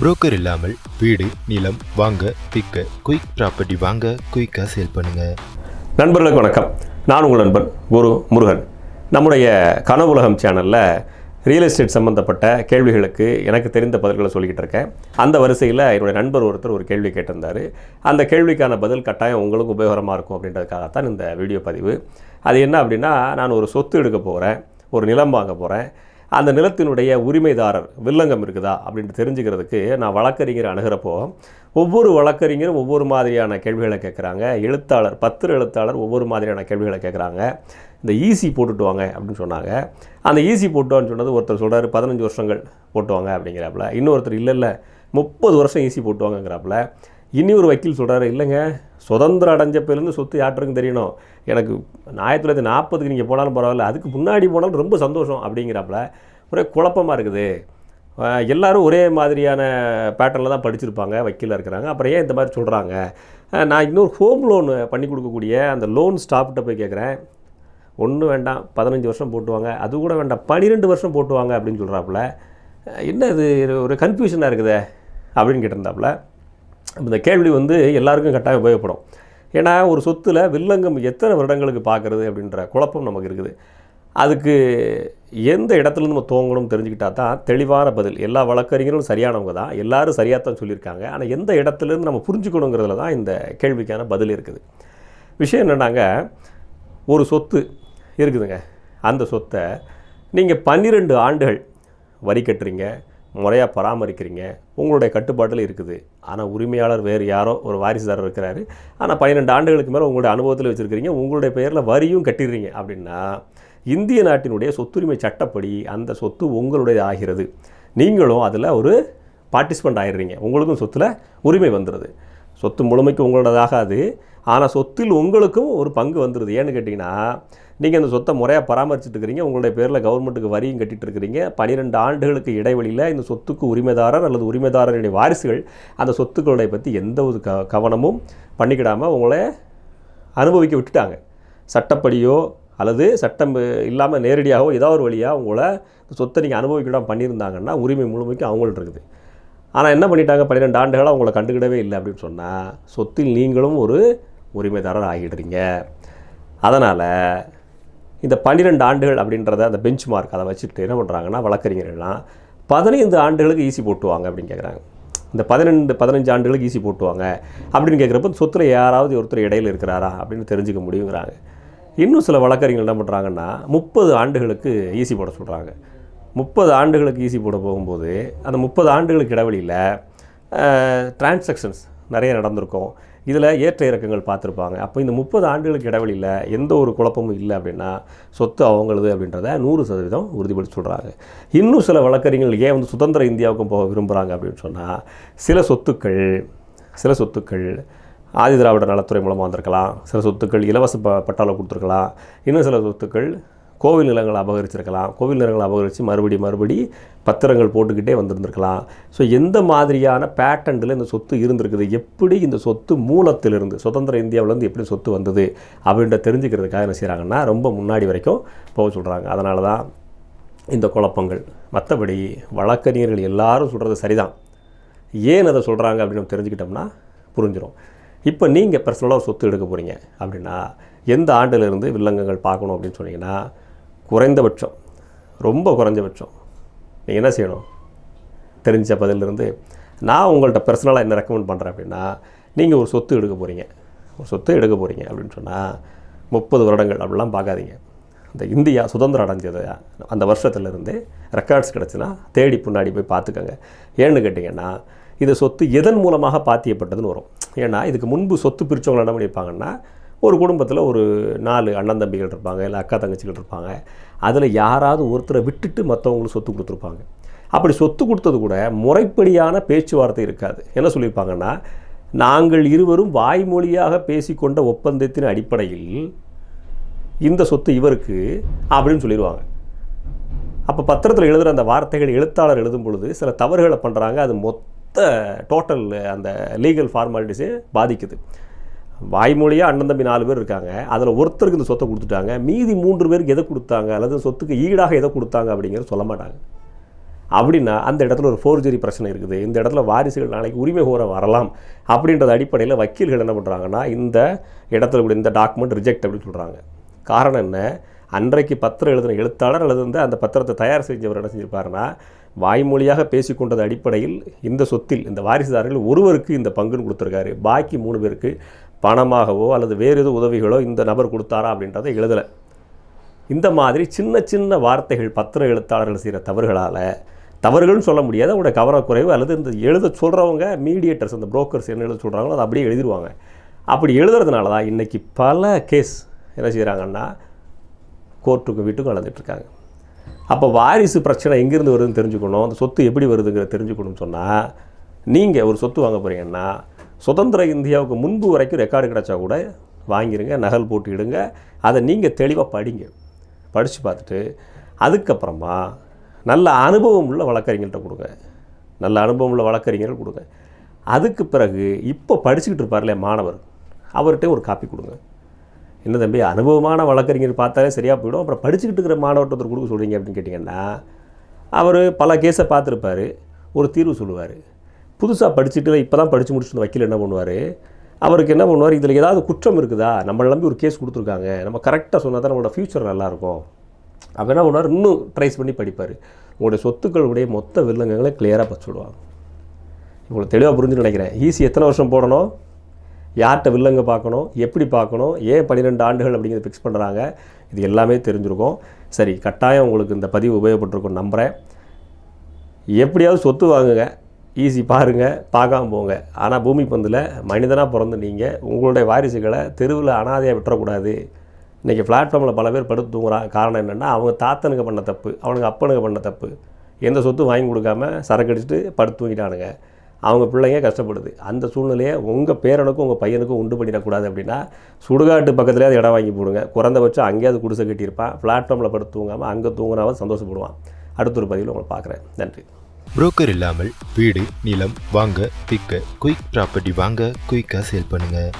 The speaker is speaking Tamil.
புரோக்கர் இல்லாமல் வீடு நிலம் வாங்க விற்க குயிக் ப்ராப்பர்ட்டி வாங்க குயிக்காக சேல் பண்ணுங்க. நண்பர்களுக்கு வணக்கம். நான் உங்கள் நண்பன் குரு முருகன். நம்முடைய கனவுலகம் சேனலில் ரியல் எஸ்டேட் சம்மந்தப்பட்ட கேள்விகளுக்கு எனக்கு தெரிந்த பதில்களை சொல்லிக்கிட்டு இருக்கேன். அந்த வரிசையில் என்னுடைய நண்பர் ஒருத்தர் ஒரு கேள்வி கேட்டிருந்தார். அந்த கேள்விக்கான பதில் கட்டாயம் உங்களுக்கு உபயோகரமாக இருக்கும் அப்படின்றதுக்காகத்தான் இந்த வீடியோ பதிவு. அது என்ன அப்படின்னா நான் ஒரு சொத்து எடுக்க போகிறேன் ஒரு நிலம் வாங்க போகிறேன் அந்த நிலத்தினுடைய உரிமைதாரர் வில்லங்கம் இருக்குதா அப்படின்ட்டு தெரிஞ்சுக்கிறதுக்கு நான் வழக்கறிஞர் அணுகிறப்போ ஒவ்வொரு வழக்கறிஞரும் ஒவ்வொரு மாதிரியான கேள்விகளை கேட்குறாங்க. எழுத்தாளர் பத்திர எழுத்தாளர் ஒவ்வொரு மாதிரியான கேள்விகளை கேட்குறாங்க. இந்த ஈசி போட்டுட்டு வாங்க அப்படின்னு சொன்னாங்க. அந்த ஈசி போட்டுவான்னு சொன்னது ஒருத்தர் சொல்கிறாரு பதினஞ்சு வருஷங்கள் போட்டுவாங்க அப்படிங்கிறாப்புல. இன்னொருத்தர் இல்லை இல்லை முப்பது வருஷம் ஈசி போட்டுவாங்கங்கிறாப்புல. இனி ஒரு வக்கீல் சொல்கிறாரு இல்லைங்க சுதந்திரம் அடைஞ்சப்பிலேருந்து சொத்து யாருக்கும் தெரியணும்? எனக்கு ஆயிரத்தி தொள்ளாயிரத்தி நாற்பதுக்கு நீங்கள் போனாலும் பரவாயில்ல அதுக்கு முன்னாடி போனாலும் ரொம்ப சந்தோஷம் அப்படிங்கிறாப்புல. ஒரே குழப்பமாக இருக்குது. எல்லோரும் ஒரே மாதிரியான பேட்டர்னில் தான் படிச்சிருப்பாங்க வக்கீலாக இருக்கிறாங்க. அப்புறம் ஏன் இந்த மாதிரி சொல்கிறாங்க நான் இன்னொரு ஹோம் லோன் பண்ணி கொடுக்கக்கூடிய அந்த லோன் ஸ்டாஃப்கிட்ட போய் கேட்குறேன் ஒன்றும் வேண்டாம் பதினஞ்சு வருஷம் போட்டுவாங்க அது கூட வேண்டாம் பன்னிரெண்டு வருஷம் போட்டுவாங்க அப்படின்னு சொல்கிறாப்புல என்ன இது ஒரு கன்ஃபியூஷனாக இருக்குதே அப்படின்னு கேட்டிருந்தாப்புல. இந்த கேள்வி வந்து எல்லாருக்கும் கட்டாயம் உபயோகப்படும். ஏன்னா ஒரு சொத்தில் வில்லங்கம் எத்தனை வருடங்களுக்கு பார்க்குறது அப்படின்ற குழப்பம் நமக்கு இருக்குது. அதுக்கு எந்த இடத்துல நம்ம தோங்கணும்னு தெரிஞ்சுக்கிட்டா தான் தெளிவான பதில். எல்லா வழக்கறிஞரும் சரியானவங்க தான். எல்லோரும் சரியாக தான் சொல்லியிருக்காங்க. ஆனால் எந்த இடத்துலேருந்து நம்ம புரிஞ்சுக்கணுங்கிறதுல தான் இந்த கேள்விக்கான பதில் இருக்குது. விஷயம் என்னன்னாங்க ஒரு சொத்து இருக்குதுங்க. அந்த சொத்தை நீங்கள் பன்னிரெண்டு ஆண்டுகள் வரி கட்டுறீங்க. முறையாக பராமரிக்கிறீங்க. உங்களுடைய கட்டுப்பாட்டில் இருக்குது. ஆனால் உரிமையாளர் வேறு யாரோ ஒரு வாரிசுதாரர் இருக்கிறாரு. ஆனால் பன்னிரெண்டு ஆண்டுகளுக்கு மேலே உங்களுடைய அனுபவத்தில் வச்சுருக்கிறீங்க. உங்களுடைய பெயரில் வரியும் கட்டிடுறீங்க. அப்படின்னா இந்திய நாட்டினுடைய சொத்துரிமை சட்டப்படி அந்த சொத்து உங்களுடைய ஆகிறது. நீங்களும் அதில் ஒரு பார்ட்டிசிபெண்ட் ஆயிடுறீங்க. உங்களுக்கும் சொத்தில் உரிமை வந்துடுது சொத்து முழுமைக்கு உங்களோடதாகாது ஆனால் சொத்தில் உங்களுக்கும் ஒரு பங்கு வந்துடுது ஏன்னு கேட்டிங்கன்னா நீங்கள் அந்த சொத்தை முறையாக பராமரிச்சுட்டு இருக்கிறீங்க உங்களுடைய பேரில் கவர்மெண்ட்டுக்கு வரியும் கட்டிட்டு இருக்கிறீங்க பன்னிரெண்டு ஆண்டுகளுக்கு இடைவெளியில் இந்த சொத்துக்கு உரிமைதாரர் அல்லது உரிமைதாரருடைய வாரிசுகள் அந்த சொத்துக்களுடைய பற்றி எந்த ஒரு க கவனமும் பண்ணிக்கிடாமல் உங்களை அனுபவிக்க விட்டுட்டாங்க. சட்டப்படியோ அல்லது சட்டம் இல்லாமல் நேரடியாகவோ ஏதாவது ஒரு வழியாக உங்களை இந்த சொத்தை நீங்கள் அனுபவிக்கிடாமல் பண்ணியிருந்தாங்கன்னா உரிமை முழுமைக்கு அவங்கள்ட்ட இருக்குது ஆனால் என்ன பண்ணிட்டாங்க? பன்னிரெண்டு ஆண்டுகளாக அவங்கள கண்டுக்கிடவே இல்லை அப்படின்னு சொன்னால் சொத்தில் நீங்களும் ஒரு உரிமைதாரர் ஆகிடுறீங்க அதனால் இந்த பன்னிரெண்டு ஆண்டுகள் அப்படின்றத அந்த பெஞ்ச் மார்க் அதை வச்சுட்டு என்ன பண்ணுறாங்கன்னா வழக்கறிஞர்கள்லாம் பதினைந்து ஆண்டுகளுக்கு ஈஸி போட்டுவாங்க அப்படின்னு கேட்குறாங்க இந்த பதினெண்டு பதினஞ்சு ஆண்டுகளுக்கு ஈஸி போட்டுவாங்க அப்படின்னு கேட்குறப்ப சொத்துல யாராவது ஒருத்தர் இடையில் இருக்கிறாரா அப்படின்னு தெரிஞ்சுக்க முடியுங்கிறாங்க. இன்னும் சில வழக்கறிஞர்கள் என்ன பண்ணுறாங்கன்னா முப்பது ஆண்டுகளுக்கு ஈஸி போட சொல்கிறாங்க முப்பது ஆண்டுகளுக்கு ஈஸி போட போகும்போது அந்த முப்பது ஆண்டுகளுக்கு இடைவெளியில் டிரான்சாக்ஷன்ஸ் நிறைய நடந்திருக்கும். இதில் ஏற்ற இறக்கங்கள் பார்த்துருப்பாங்க. அப்போ இந்த முப்பது ஆண்டுகளுக்கு இடைவெளியில் எந்த ஒரு குழப்பமும் இல்லை அப்படின்னா சொத்து அவங்களது அப்படின்றத நூறு சதவீதம் உறுதிப்படுத்தி சொல்கிறாங்க இன்னும் சில வழக்கறிஞர்கள் ஏன் வந்து சுதந்திர இந்தியாவுக்கும் போக விரும்புகிறாங்க அப்படின்னு சொன்னால் சில சொத்துக்கள் சில சொத்துக்கள் ஆதி திராவிட நலத்துறை மூலமாக வந்திருக்கலாம். சில சொத்துக்கள் இலவச ப பட்டாளம் கொடுத்துருக்கலாம். இன்னும் சில சொத்துக்கள் கோவில் நிலங்களை அபகரிச்சிருக்கலாம். கோவில் நிலங்களை அபகரித்து மறுபடி மறுபடி பத்திரங்கள் போட்டுக்கிட்டே வந்திருந்திருக்கலாம். ஸோ எந்த மாதிரியான பேட்டன்டில் இந்த சொத்து இருந்திருக்குது? எப்படி இந்த சொத்து மூலத்திலிருந்து சுதந்திர இந்தியாவிலேருந்து எப்படி சொத்து வந்தது? அப்படின்ற தெரிஞ்சுக்கிறதுக்காக என்ன செய்கிறாங்கன்னா ரொம்ப முன்னாடி வரைக்கும் போக சொல்கிறாங்க அதனால தான் இந்த குழப்பங்கள். மற்றபடி வழக்கறிஞர்கள் எல்லாரும் சொல்கிறது சரிதான். ஏன் அதை சொல்கிறாங்க அப்படின்னு நம்ம தெரிஞ்சுக்கிட்டோம்னா புரிஞ்சிடும் இப்போ நீங்கள் பர்சனலாக ஒரு சொத்து எடுக்க போகிறீங்க அப்படின்னா எந்த ஆண்டிலிருந்து வில்லங்கங்கள் பார்க்கணும் அப்படின்னு சொன்னீங்கன்னா குறைந்தபட்சம் ரொம்ப குறைஞ்சபட்சம் நீங்கள் என்ன செய்யணும்? தெரிஞ்ச பதிலிருந்து நான் உங்கள்கிட்ட பர்சனலாக என்ன ரெக்கமெண்ட் பண்ணுறேன் அப்படின்னா நீங்கள் ஒரு சொத்து எடுக்க போகிறீங்க ஒரு சொத்து எடுக்க போகிறீங்க அப்படின்னு சொன்னால் முப்பது வருடங்கள் அப்படிலாம் பார்க்காதீங்க. இந்த இந்தியா சுதந்திரம் அடைஞ்சது அந்த வருஷத்துலேருந்து ரெக்கார்ட்ஸ் கிடச்சுன்னா தேடி பின்னாடி போய் பார்த்துக்கோங்க. ஏன்னு கேட்டிங்கன்னா இது சொத்து எதன் மூலமாக பாத்தியப்பட்டதுன்னு வரும். ஏன்னா இதுக்கு முன்பு சொத்து பிரித்தவங்களை என்ன பண்ணியிருப்பாங்கன்னா ஒரு குடும்பத்தில் ஒரு நாலு அண்ணன் தம்பிகள் இருப்பாங்க இல்லை அக்கா தங்கச்சிகள் இருப்பாங்க. அதில் யாராவது ஒருத்தரை விட்டுட்டு மற்றவங்களுக்கு சொத்து கொடுத்துருப்பாங்க. அப்படி சொத்து கொடுத்தது கூட முறைப்படியான பேச்சுவார்த்தை இருக்காது. என்ன சொல்லியிருப்பாங்கன்னா நாங்கள் இருவரும் வாய்மொழியாக பேசிக்கொண்ட ஒப்பந்தத்தின் அடிப்படையில் இந்த சொத்து இவருக்கு அப்படின்னு சொல்லிடுவாங்க அப்போ பத்திரத்தில் எழுதுகிற அந்த வார்த்தைகள் எழுத்தாளர் எழுதும் பொழுது சில தவறுகளை பண்ணுறாங்க அது மொத்த டோட்டல் அந்த லீகல் ஃபார்மாலிட்டிஸே பாதிக்குது. வாய்மொழியாக அண்ணன் தம்பி நாலு பேர் இருக்காங்க. அதில் ஒருத்தருக்கு இந்த சொத்தை கொடுத்துட்டாங்க. மீதி மூன்று பேருக்கு எதை கொடுத்தாங்க? அல்லது சொத்துக்கு ஈடாக எதை கொடுத்தாங்க அப்படிங்கிறத சொல்ல மாட்டாங்க. அப்படின்னா அந்த இடத்துல ஒரு ஃபோர்ஜரி பிரச்சனை இருக்குது. இந்த இடத்துல வாரிசுகள் நாளைக்கு உரிமை கோர வரலாம் அப்படின்றது அடிப்படையில் வக்கீல்கள் என்ன பண்ணுறாங்கன்னா இந்த இடத்துல இப்படி இந்த டாக்குமெண்ட் ரிஜெக்ட் அப்படின்னு சொல்கிறாங்க காரணம் என்ன? அன்றைக்கு பத்திரம் எழுதின எழுத்தாளர் அல்லது வந்து அந்த பத்திரத்தை தயார் செஞ்சவர் என்ன செஞ்சிருப்பாருன்னா வாய்மொழியாக பேசிக்கொண்டது அடிப்படையில் இந்த சொத்தில் இந்த வாரிசுதாரர்கள் ஒருவருக்கு இந்த பங்குன்னு கொடுத்துருக்காரு. பாக்கி மூணு பேருக்கு பணமாகவோ அல்லது வேறு எதுவும் உதவிகளோ இந்த நபர் கொடுத்தாரா அப்படின்றத எழுதலை. இந்த மாதிரி சின்ன சின்ன வார்த்தைகள் பத்திர எழுத்தாளர்கள் செய்கிற தவறுகளால் தவறுகள்னு சொல்ல முடியாது. அவங்களோட கவனக்குறைவு அல்லது இந்த எழுத சொல்கிறவங்க மீடியேட்டர்ஸ் அந்த புரோக்கர்ஸ் என்ன எழுத சொல்கிறாங்களோ அதை அப்படியே எழுதிருவாங்க. அப்படி எழுதுறதுனால தான் இன்றைக்கி பல கேஸ் என்ன செய்கிறாங்கன்னா கோர்ட்டுக்கும் வீட்டுக்கும் நடந்துட்டுருக்காங்க. அப்போ வாரிசு பிரச்சனை எங்கேருந்து வருதுன்னு தெரிஞ்சுக்கணும். அந்த சொத்து எப்படி வருதுங்கிறத தெரிஞ்சுக்கணும்னு சொன்னால் நீங்கள் ஒரு சொத்து வாங்க போகிறீங்கன்னா சுதந்திர இந்தியாவுக்கு முன்பு வரைக்கும் ரெக்கார்டு கிடச்சா கூட வாங்கிருங்க நகல் போட்டு இடுங்க அதை நீங்கள் தெளிவாக படிங்க. படித்து பார்த்துட்டு அதுக்கப்புறமா நல்ல அனுபவம் உள்ள வழக்கறிஞர்கிட்ட கொடுங்க. நல்ல அனுபவம் உள்ள வழக்கறிஞர்கள் கொடுங்க. அதுக்கு பிறகு இப்போ படிச்சுக்கிட்டு இருப்பார்ல மாணவர் அவர்கிட்ட ஒரு காப்பி கொடுங்க. என்ன தம்பி அனுபவமான வழக்கறிஞர் பார்த்தாலே சரியாக போயிடும். அப்புறம் படிச்சுக்கிட்டு இருக்கிற மாணவர்கிட்ட ஒருத்தர் கொடுக்க சொல்கிறீங்க அப்படின்னு கேட்டிங்கன்னா அவர் பல கேஸை பார்த்துருப்பாரு. ஒரு தீர்வு சொல்லுவார். புதுசாக படிச்சுட்டு இப்போ தான் படித்து முடிச்சுட்டு வக்கீல் என்ன பண்ணுவார்? அவருக்கு என்ன பண்ணுவார்? இதில் ஏதாவது குற்றம் இருக்குதா? நம்மளை நம்பி ஒரு கேஸ் கொடுத்துருக்காங்க. நம்ம கரெக்டாக சொன்னால் தான் நம்மளோட ஃப்யூச்சர் நல்லாயிருக்கும். அப்போ என்ன பண்ணுவார்? இன்னும் ட்ரைஸ் பண்ணி படிப்பார். உங்களுடைய சொத்துக்களுடைய மொத்த வில்லங்கங்களை கிளியராக பச்சுடுவாங்க உங்களுக்கு தெளிவாக புரிஞ்சு நினைக்கிறேன். ஈஸி எத்தனை வருஷம் போடணும்? யார்கிட்ட வில்லங்க பார்க்கணும்? எப்படி பார்க்கணும்? ஏன் பன்னிரெண்டு ஆண்டுகள் அப்படிங்கிறத ஃபிக்ஸ் பண்ணுறாங்க இது எல்லாமே தெரிஞ்சிருக்கும். சரி கட்டாயம் உங்களுக்கு இந்த பதிவு உபயோகப்பட்டிருக்கும் நம்புகிறேன் எப்படியாவது சொத்து வாங்குங்க. ஈஸி பாருங்கள் பார்க்காம போங்க. ஆனால் பூமி பந்தில் மனிதனாக பிறந்து நீங்கள் உங்களுடைய வாரிசுகளை தெருவில் அனாதையாக விட்டுறக்கூடாது. இன்றைக்கி பிளாட்ஃபார்மில் பல பேர் படுத்து தூங்குறான் காரணம் என்னென்னா அவங்க தாத்தனுக்கு பண்ண தப்பு அவனுக்கு அப்பனுக்கு பண்ண தப்பு. எந்த சொத்தும் வாங்கி கொடுக்காம சரக்கு அடிச்சுட்டு படுத்து தூங்கிட்டானுங்க. அவங்க பிள்ளைங்க கஷ்டப்படுது. அந்த சூழ்நிலையை உங்கள் பேரனுக்கும் உங்கள் பையனுக்கும் உண்டு பண்ணிடக்கூடாது அப்படின்னா சுடுகாட்டு பக்கத்துலேயே இடம் வாங்கி போடுங்க. குறைந்தபட்சம் அங்கேயாவது குடிசை கட்டியிருப்பான். பிளாட்ஃபார்மில் படுத்து தூங்காமல் அங்கே தூங்கினாவது சந்தோஷப்படுவான். அடுத்த ஒரு பதிவில் உங்களை பார்க்குறேன். நன்றி. புரோக்கர் இல்லாமல் வீடு நிலம் வாங்க விற்க குயிக் ப்ராப்பர்ட்டி வாங்க குயிக்காக சேல் பண்ணுங்கள்